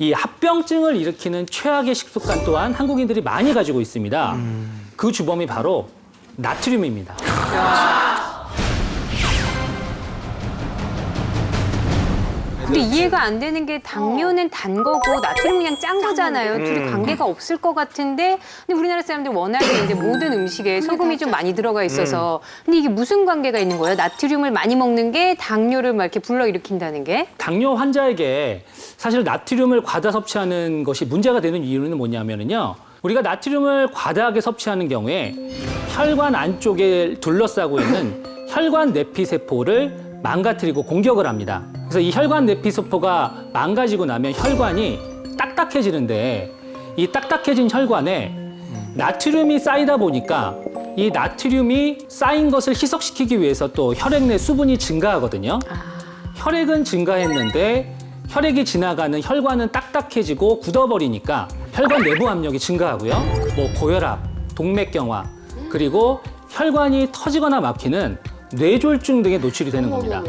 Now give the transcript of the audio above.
이 합병증을 일으키는 최악의 식습관 또한 한국인들이 많이 가지고 있습니다. 그 주범이 바로 나트륨입니다. 근데 이해가 안 되는 게 당뇨는 단 거고 나트륨 그냥 짠 거잖아요. 둘이 관계가 없을 것 같은데 근데 우리나라 사람들 워낙에 이제 모든 음식에 소금이 좀 많이 들어가 있어서 근데 이게 무슨 관계가 있는 거예요? 나트륨을 많이 먹는 게 당뇨를 막 이렇게 불러일으킨다는 게? 당뇨 환자에게 사실 나트륨을 과다 섭취하는 것이 문제가 되는 이유는 뭐냐면요. 우리가 나트륨을 과다하게 섭취하는 경우에 혈관 안쪽에 둘러싸고 있는 혈관 내피 세포를 망가뜨리고 공격을 합니다. 그래서 이 혈관 내피 세포가 망가지고 나면 혈관이 딱딱해지는데 이 딱딱해진 혈관에 나트륨이 쌓이다 보니까 이 나트륨이 쌓인 것을 희석시키기 위해서 또 혈액 내 수분이 증가하거든요. 혈액은 증가했는데 혈액이 지나가는 혈관은 딱딱해지고 굳어버리니까 혈관 내부 압력이 증가하고요. 뭐 고혈압, 동맥경화, 그리고 혈관이 터지거나 막히는 뇌졸중 등에 노출이 되는 겁니다.